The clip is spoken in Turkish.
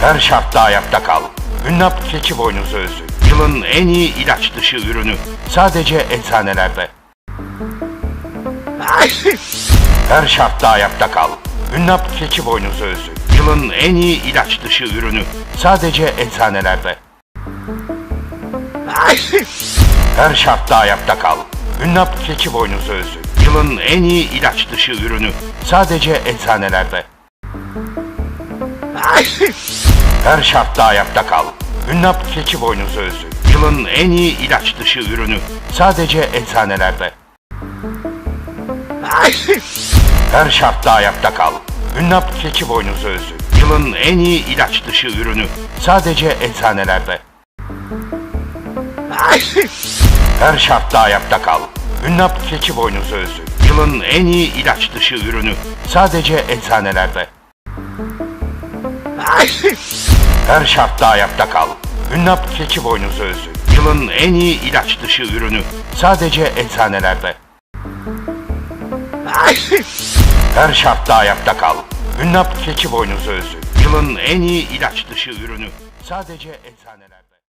Her şartta ayakta kal. Hünnap keçi boynuzu özü. Yılın en iyi ilaç dışı ürünü. Sadece eczanelerde. Her şartta ayakta kal. Hünnap keçi boynuzu özü. Yılın en iyi ilaç dışı ürünü. Sadece eczanelerde. Her şartta ayakta kal. Hünnap keçi boynuzu özü. Yılın en iyi ilaç dışı ürünü. Sadece eczanelerde. Her şartta ayakta kal. Hünnap keçi boynuzu özü. Yılın en iyi ilaç dışı ürünü. Sadece eczanelerde. Her şartta ayakta kal. Hünnap keçi boynuzu özü. Yılın en iyi ilaç dışı ürünü. Sadece eczanelerde. Her şartta ayakta kal. Hünnap keçi boynuzu özü. Yılın en iyi ilaç dışı ürünü. Sadece eczanelerde. Her şartta ayakta kal. Hünnap keçi boynuzu özü. Yılın en iyi ilaç dışı ürünü. Sadece eczanelerde. Her şartta ayakta kal. Hünnap keçi boynuzu özü. Yılın en iyi ilaç dışı ürünü. Sadece eczanelerde.